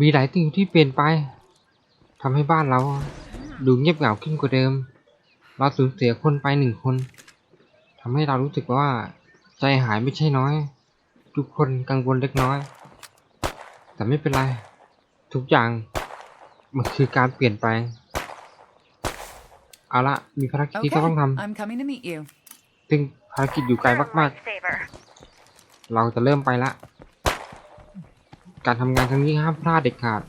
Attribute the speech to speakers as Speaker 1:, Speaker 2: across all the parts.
Speaker 1: มีหลายสิ่งที่เปลี่ยนไปทำให้บ้านเราดูเงียบเหงาขึ้นกว่าเดิม เราสูญเสียคนไปหนึ่งคนทำให้เรารู้สึกว่าใจหายไม่ใช่น้อย ทุกคนกังวลเล็กน้อย แต่ไม่เป็นไร ทุกอย่างมันคือการเปลี่ยนแปลง เอาละมีภารกิจที่
Speaker 2: Okay,
Speaker 1: เราต้องท
Speaker 2: I'm coming to meet you. ำ
Speaker 1: ซึ่งภารกิจอยู่ไกลมาก
Speaker 3: Lifesaver.
Speaker 1: ๆเราจะเริ่มไปละ การทำงานครั้งนี้ห้ามพลาดเด็ดขาด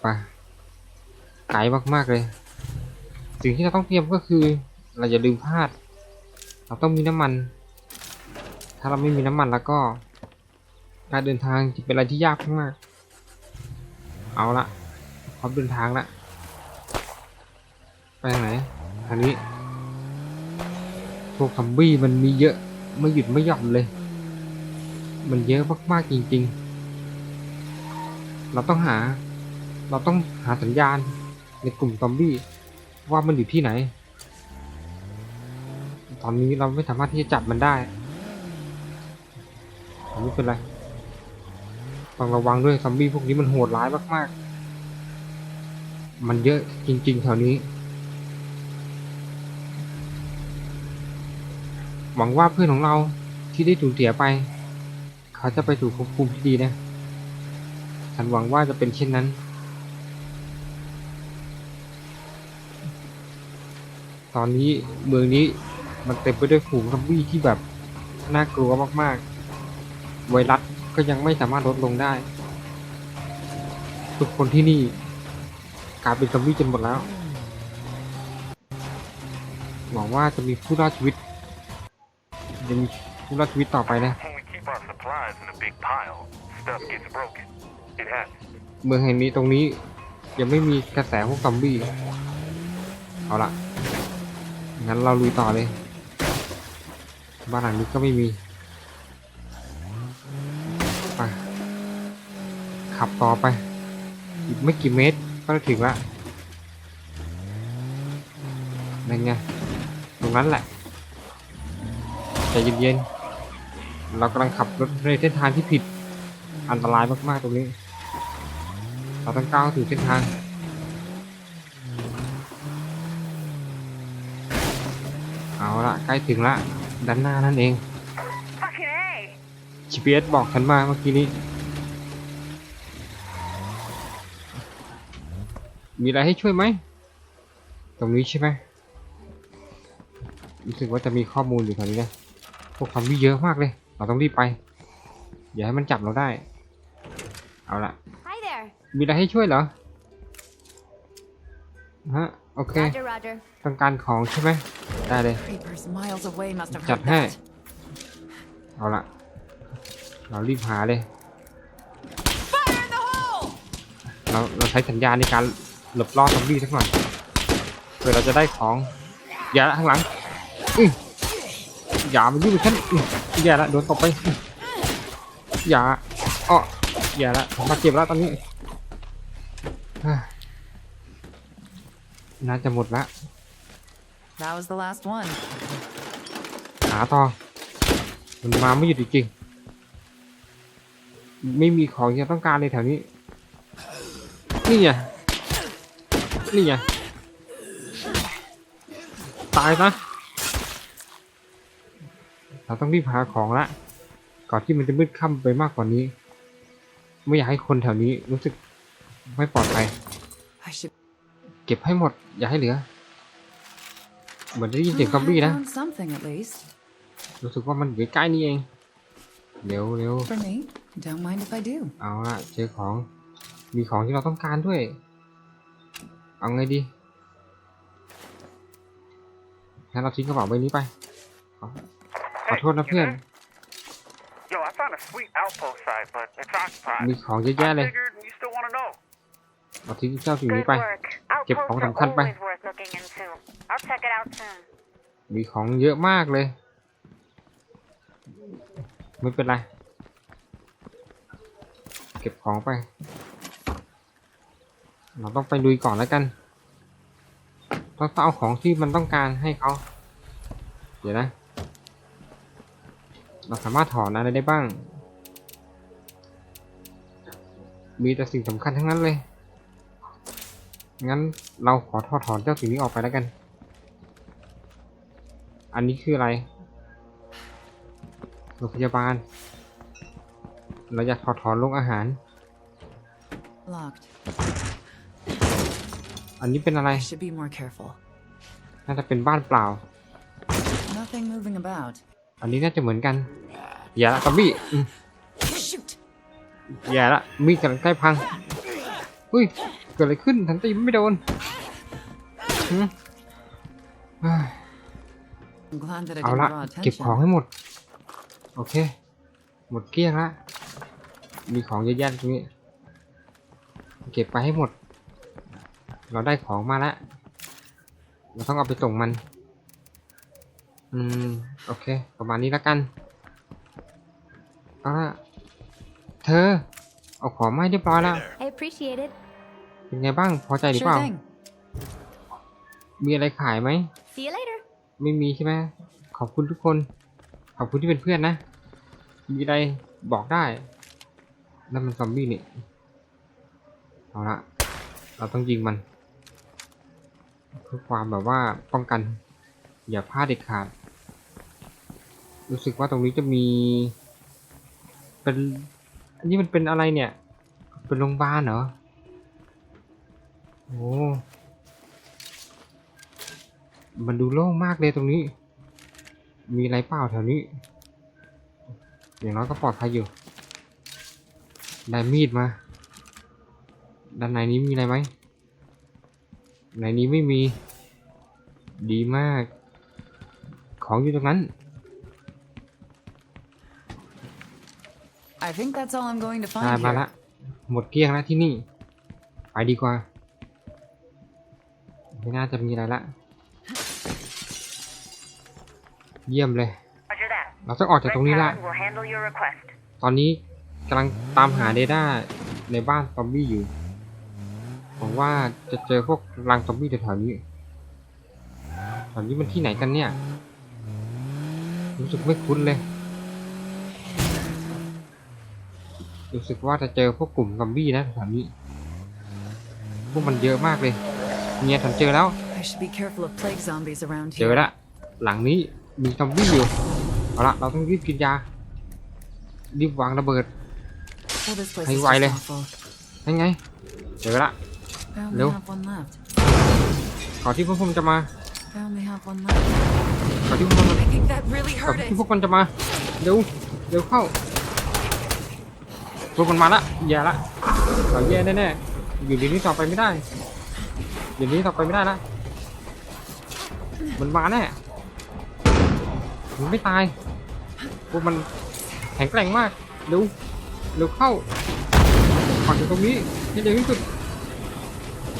Speaker 1: ไปไกลมากๆเลย สิ่งที่เราต้องเตรียมก็คือ เราอย่าลืมพลาด เราต้องมีน้ำมัน ถ้าเราไม่มีน้ำมันแล้วก็ การเดินทางจะเป็นอะไรที่ยากมากๆเอาละพร้อมเดินทางละไปทางไหนทางนี้พวกซอมบี้มันมีเยอะไม่หยุดไม่หย่อนเลย มันเยอะมากๆจริง ๆ เราต้องหา เราต้องหาสัญญาณในกลุ่มซอมบี้ว่ามันอยู่ที่ไหน ตอนนี้เราไม่สามารถที่จะจับมันได้ไม่เป็นไรต้องระวังด้วยซอมบี้พวกนี้มันโหดร้ายมาก ๆ มันเยอะจริง ๆ แถวนี้ หวังว่าเพื่อนของเราที่ได้สูญเสียไป เขาจะไปสู่ภพภูมิที่ดีนะ ฉันหวังว่าจะเป็นเช่นนั้น ตอนนี้เมืองนี้มันเต็มไปด้วยฝูงซอมบี้ที่แบบน่ากลัวมากๆ ไวรัสก็ยังไม่สามารถลดลงได้ ทุกคนที่นี่กลายเป็นซอมบี้จนหมดแล้ว หวังว่าจะมีผู้รอดชีวิตยังมีผู้รอดชีวิตต่อไปนะ
Speaker 4: supplies in a big pile, stuff gets broken. It happens.
Speaker 1: เมืองแห่งนี้ตรงนี้ ยังไม่มีกระแสพวกซอมบี้ เอาละงั้นเราลุยต่อเลย บ้านหลังนี้ก็ไม่มีไปขับต่อไป อีกไม่กี่เมตรก็จะถึงละนั่นไง ตรงนั้นแหละใจเย็นๆ เรากำลังขับรถในเส้นทางที่ผิด อันตรายมากๆตรงนี้ เราต้องก้าวถึงเส้นทางเอาละใกล้ถึงละด้านหน้านั่นเอง
Speaker 3: Fucking A.
Speaker 1: GPS บอกฉันมาเมื่อกี้นี้ มีอะไรให้ช่วยไหม ตรงนี้ใช่ไหมรู้สึกว่าจะมีข้อมูลอยู่แถวนี้นะพวกความวิเยอะมากเลย เราต้องรีบไป อย่าให้มันจับเราได้ เอาละ
Speaker 3: Hi there.
Speaker 1: มีอะไรให้ช่วยเหรอ ฮะ โอเค
Speaker 3: Roger, Roger.
Speaker 1: ต้องการของใช่ไหม ได้เลย
Speaker 2: Creepers miles away must have
Speaker 1: Chặt
Speaker 2: heard
Speaker 1: ha.
Speaker 2: that.
Speaker 1: เอาละ เรารีบหาเลย
Speaker 2: Fire in the hole!
Speaker 1: เราเราใช้สัญญาณในการหลบล่อซอมบี้สักหน่อยเพื่อเราจะได้ของ อย่าละข้างหลัง อื้อ อย่ามายุ่งกับฉันอื้ออย่าละโดนตบไปอื้ออย่าอ้ออย่าละผมมาเจ็บแล้วตอนนี้เฮ้ยน่าจะหมดละ
Speaker 2: That was the last one.
Speaker 1: หาต่อมันมาไม่หยุดจริงๆไม่มีของที่เราต้องการเลยแถวนี้ นี่ไง นี่ไง ตายนะ เราต้องรีบหาของละ ก่อนที่มันจะมืดค่ำไปมากกว่านี้ ไม่อยากให้คนแถวนี้รู้สึกไม่ปลอดภัย
Speaker 2: I should
Speaker 1: เก็บให้หมด อย่าให้เหลือ เหมือนได้ยินเสียงซอม
Speaker 2: Well,
Speaker 1: บี้
Speaker 2: I
Speaker 1: นะ
Speaker 2: found something at least.
Speaker 1: รู้สึกว่ามันอยู่ใกล้ๆนี่เอง เร็วเร็ว
Speaker 2: For me, don't mind if I do.
Speaker 1: เอาละเจอของ มีของที่เราต้องการด้วย เอาไงดีงั้นเราทิ้งกระเป๋าใบนี้ไป ขอขอโทษนะ
Speaker 4: you
Speaker 1: เพื่อน
Speaker 4: there? Yo, I found a sweet outpost site, but it's occupied.
Speaker 1: มีของเยอะแยะ
Speaker 4: I
Speaker 1: เลย
Speaker 4: figured you still want to know.
Speaker 1: เราทิ้งเจ้าสิ่งนี้
Speaker 3: Good
Speaker 1: ไป
Speaker 3: work.
Speaker 1: Chụp
Speaker 3: Outposts
Speaker 1: phóng
Speaker 3: are
Speaker 1: tầm khăn bay.
Speaker 3: always worth looking into. I'll check it out soon.
Speaker 1: มีของเยอะมากเลย ไม่เป็นไร เก็บของไป เราต้องไปลุยก่อนแล้วกันต้องเอาของที่มันต้องการให้เขา เดี๋ยวนะ เราสามารถถอนอะไรได้บ้าง มีแต่สิ่งสำคัญทั้งนั้นเลย งั้นเราขอถอดถอนเจ้าสิ่งนี้ออกไปแล้วกัน อันนี้คืออะไร โรงพยาบาล เราอยากถอดถอนโรงอาหาร
Speaker 2: Locked.
Speaker 1: อันนี้เป็นอะไร
Speaker 2: I should be more careful.
Speaker 1: น่าจะเป็นบ้านเปล่า
Speaker 2: Nothing moving about.
Speaker 1: อันนี้น่าจะเหมือนกัน อย่าละซอมบี้อืม
Speaker 2: Shoot!
Speaker 1: อย่าละมีดกำลังใกล้พังอุ้ยเกิดอะไรขึ้นทันตีไม่โดนหืมเฮ้ย
Speaker 2: I'm glad that I
Speaker 1: เอา
Speaker 2: didn't
Speaker 1: ละ
Speaker 2: draw
Speaker 1: เก็บของ
Speaker 2: attention.
Speaker 1: ให้หมด โอเค หมดเกลี้ยงละมีของเยอะแยะตรงนี้ เก็บไปให้หมด เราได้ของมาแล้ว เราต้องเอาไปส่งมัน อืม โอเค ประมาณนี้แล้วกันเอาละเธอ เอาของมาให้เรียบร้อยแล้ว
Speaker 5: I appreciate it.
Speaker 1: เป็นไงบ้าง พอใจหรือเป
Speaker 2: Sure
Speaker 1: ล่า
Speaker 2: thing.
Speaker 1: มีอะไรขายไหม
Speaker 5: See you later.
Speaker 1: ไม่มีใช่ไหม ขอบคุณทุกคน ขอบคุณที่เป็นเพื่อนนะ มีอะไรบอกได้ นั่นมันซอมบี้นี่ เอาละ เราต้องยิงมัน เพื่อความแบบว่าป้องกัน อย่าพลาดเด็ดขาด รู้สึกว่าตรงนี้จะมี เป็น อันนี้มันเป็นอะไรเนี่ย เป็นโรงพยาบาลเหรอ โอ้ มันดูโล่งมากเลยตรงนี้ มีอะไรเปล่าแถวนี้ อย่างน้อยก็ปลอดภัยอยู่ ได้มีดมา ด้านในนี้มีอะไรไหมในนี้ไม่มี ดีมาก ของอยู่ตรงนั้น
Speaker 2: I think that's all I'm going to
Speaker 1: ได้
Speaker 2: find
Speaker 1: มาละ
Speaker 2: here.
Speaker 1: หมดเกลี้ยงแล้วที่นี่ ไปดีกว่า ไม่น่าจะมีอะไรละ เยี่ยมเลย
Speaker 3: Roger that.
Speaker 1: เราต้องออกจากตรงนี้ละ
Speaker 3: Red Talon will handle your request.
Speaker 1: ตอนนี้กำลังตามหาเดต้าในบ้านซอมบี้อยู่หวังว่าจะเจอพวกรังซอมบี้แถวๆนี้แถวนี้มันที่ไหนกันเนี่ย รู้สึกไม่คุ้นเลย รู้สึกว่าจะเจอพวกกลุ่มซอมบี้นะแถวนี้ พวกมันเยอะมากเลย เนี่ยฉันเจอแล้ว
Speaker 2: I should be careful of plague zombies around
Speaker 1: เจอ
Speaker 2: here.
Speaker 1: ละ หลังนี้มีซอมบี้อยู่ เอาละเราต้องรีบกินยา รีบวางระเบิด
Speaker 2: Oh, this place
Speaker 1: Hay
Speaker 2: is
Speaker 1: hoài
Speaker 2: just
Speaker 1: lên.
Speaker 2: awful.
Speaker 1: ยังไง เจอละ
Speaker 2: I only
Speaker 1: Leo.
Speaker 2: have one left.
Speaker 1: ก่อนที่พวกมันจะมา
Speaker 2: I only have one left.
Speaker 1: ก่อนที่พวกมัน
Speaker 2: I think that really
Speaker 1: ก่อน
Speaker 2: hurt
Speaker 1: ที่
Speaker 2: it.
Speaker 1: พวกมันจะมา เร็ว เร็วเข้า พวกมันมาละแย่ละเราแย่แน่ๆอยู่ดีนี้ต่อไปไม่ได้อยู่ดีนี้ต่อไปไม่ได้ละมันมาแน่มันไม่ตายพวกมันแข็งแกร่งมากเร็วเร็วเข้าก่อนถึงตรงนี้ให้เร็วที่สุด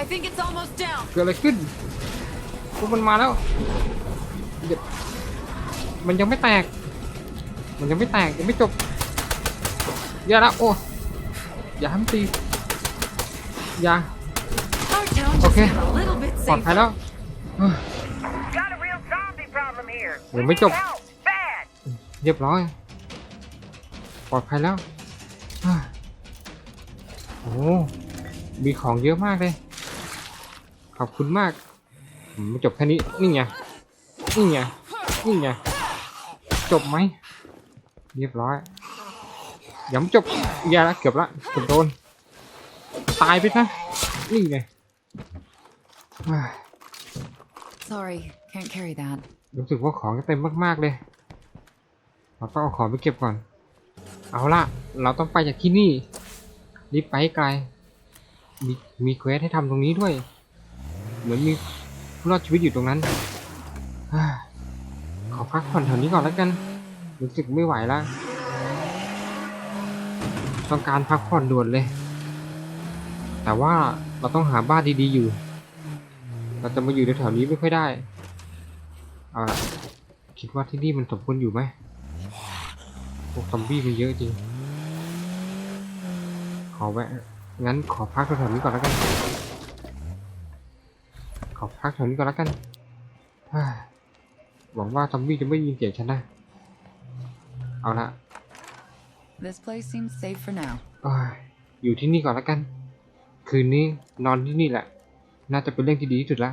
Speaker 2: I think it's almost down.
Speaker 1: เกิดอะไรขึ้นพวกมันมาแล้วเดี๋ยวมันยังไม่แตก มันยังไม่แตกยังไม่จบ อย่าละโอ้อย่าให้มันตีอย่า
Speaker 2: Our town just
Speaker 1: Okay.
Speaker 2: got a little bit
Speaker 1: ปลอดภัยแล้วเฮ้ย
Speaker 3: Got a real zombie problem here.
Speaker 1: Ủa,
Speaker 3: We
Speaker 1: mấy
Speaker 3: need
Speaker 1: chục.
Speaker 3: help. Bad.
Speaker 1: เรียบร้อยปลอดภัยแล้วเฮ้โอ้มีของเยอะมากเลย ขอบคุณมากมไม่จบแค่นี้นี่ไงนี่ไงนี่ไงจบไหมเรียบร้อย ยังไม่จบอย่าละเกือบละเกือบโดน ตายไปซะนี่ไงเฮ้ย
Speaker 2: Sorry, can't carry that.
Speaker 1: รู้สึกว่าของจะเต็มมากๆเลย เราต้องเอาของไปเก็บก่อน เอาล่ะเราต้องไปจากที่นี่ รีบไปให้ไกล มีมีเควสให้ทำตรงนี้ด้วย เหมือนมีผู้รอดชีวิตอยู่ตรงนั้นเฮ้ยขอพักผ่อนแถวนี้ก่อนแล้วกัน รู้สึกไม่ไหวแล้ว ต้องการพักผ่อนด่วนเลย แต่ว่าเราต้องหาบ้านดีๆอยู่ เราจะมาอยู่แถวๆนี้ไม่ค่อยได้เอาละคิดว่าที่นี่มันสมควรอยู่ไหมพวกซอมบี้มันเยอะจริง ขอแวะ งั้นขอพักแถวๆนี้ก่อนแล้วกัน ขอพักแถวนี้ก่อนแล้วกัน หวังว่าซอมบี้จะไม่ยินเสียงฉันนะ เอาละ
Speaker 2: This place seems safe for now.
Speaker 1: อยอยู่ที่นี่ก่อนแล้วกัน คืนนี้นอนที่นี่แหละ น่าจะเป็นเรื่องที่ดีที่สุดละ